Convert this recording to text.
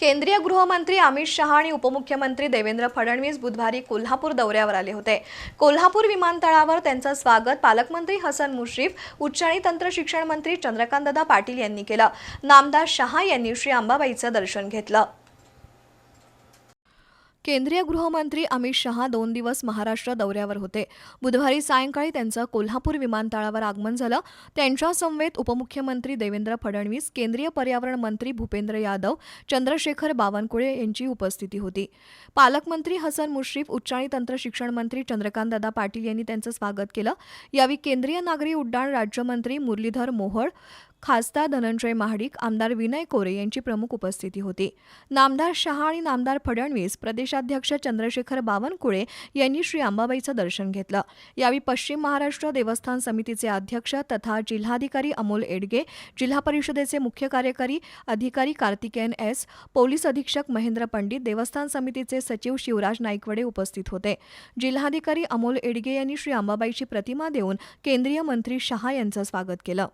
केंद्रीय गृहमंत्री अमित शहा आणि उपमुख्यमंत्री देवेंद्र फडणवीस बुधवारी कोल्हापूर दौऱ्यावर आले होते. कोल्हापूर विमानतळावर त्यांचं स्वागत पालकमंत्री हसन मुश्रीफ उच्च आणि तंत्र शिक्षण मंत्री चंद्रकांतदादा पाटील यांनी केलं. नामदार शहा यांनी श्री अंबाबाईचं दर्शन घेतलं. केंद्रीय गृहमंत्री अमित शहा दोन दिवस महाराष्ट्र दौऱ्यावर होते. बुधवारी सायंकाळी त्यांचं कोल्हापूर विमानतळावर आगमन झालं. त्यांच्यासमवेत उपमुख्यमंत्री देवेंद्र फडणवीस केंद्रीय पर्यावरण मंत्री भूपेंद्र यादव चंद्रशेखर बावनकुळे यांची उपस्थिती होती. पालकमंत्री हसन मुश्रीफ उच्च आणि तंत्र शिक्षण मंत्री चंद्रकांतदादा पाटील यांनी त्यांचं स्वागत केलं. यावेळी केंद्रीय नागरी उड्डाण राज्यमंत्री मुरलीधर मोहोळ खासदार धनंजय महाडिक आमदार विनय कोरे यांची प्रमुख उपस्थिती होती. नामदार शहा आणि नामदार फडणवीस प्रदेशाध्यक्ष चंद्रशेखर बावनकुळे यांनी श्री अंबाबाईचं दर्शन घेतलं. यावेळी पश्चिम महाराष्ट्र देवस्थान समितीचे अध्यक्ष तथा जिल्हाधिकारी अमोल एडगे जिल्हा परिषदेचे मुख्य कार्यकारी अधिकारी कार्तिकेयन एस पोलीस अधीक्षक महेंद्र पंडित देवस्थान समितीचे सचिव शिवराज नाईकवडे उपस्थित होते. जिल्हाधिकारी अमोल एडगे यांनी श्री अंबाबाईची प्रतिमा देऊन केंद्रीय मंत्री शहा यांचं स्वागत केलं.